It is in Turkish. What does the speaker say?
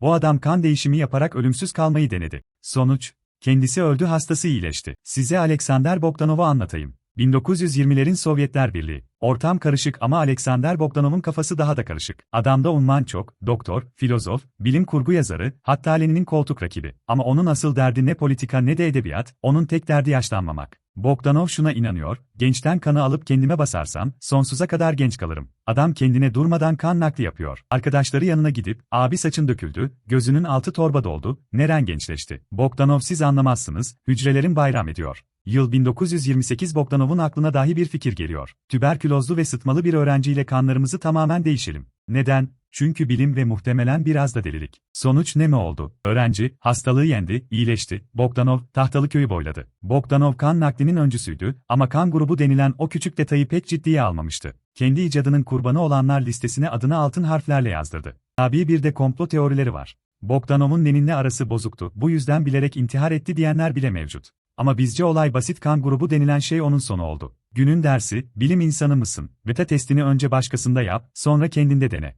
Bu adam kan değişimi yaparak ölümsüz kalmayı denedi. Sonuç, kendisi öldü hastası iyileşti. Size Alexander Bogdanov'u anlatayım. 1920'lerin Sovyetler Birliği. Ortam karışık ama Alexander Bogdanov'un kafası daha da karışık. Adamda unvan çok, doktor, filozof, bilim kurgu yazarı, hatta Lenin'in koltuk rakibi. Ama onun asıl derdi ne politika ne de edebiyat, onun tek derdi yaşlanmamak. Bogdanov şuna inanıyor, gençten kanı alıp kendime basarsam, sonsuza kadar genç kalırım. Adam kendine durmadan kan nakli yapıyor. Arkadaşları yanına gidip, abi saçın döküldü, gözünün altı torba doldu, neren gençleşti. Bogdanov siz anlamazsınız, hücrelerin bayram ediyor. Yıl 1928 Bogdanov'un aklına dahi bir fikir geliyor. Tüberkülozlu ve sıtmalı bir öğrenciyle kanlarımızı tamamen değişelim. Neden? Çünkü bilim ve muhtemelen biraz da delilik. Sonuç ne mi oldu? Öğrenci, hastalığı yendi, iyileşti. Bogdanov, tahtalı köyü boyladı. Bogdanov kan naklinin öncüsüydü ama kan grubu denilen o küçük detayı pek ciddiye almamıştı. Kendi icadının kurbanı olanlar listesine adını altın harflerle yazdırdı. Tabii bir de komplo teorileri var. Bogdanov'un Lenin'le arası bozuktu, bu yüzden bilerek intihar etti diyenler bile mevcut. Ama bizce olay basit kan grubu denilen şey onun sonu oldu. Günün dersi, bilim insanı mısın? Beta testini önce başkasında yap, sonra kendinde dene.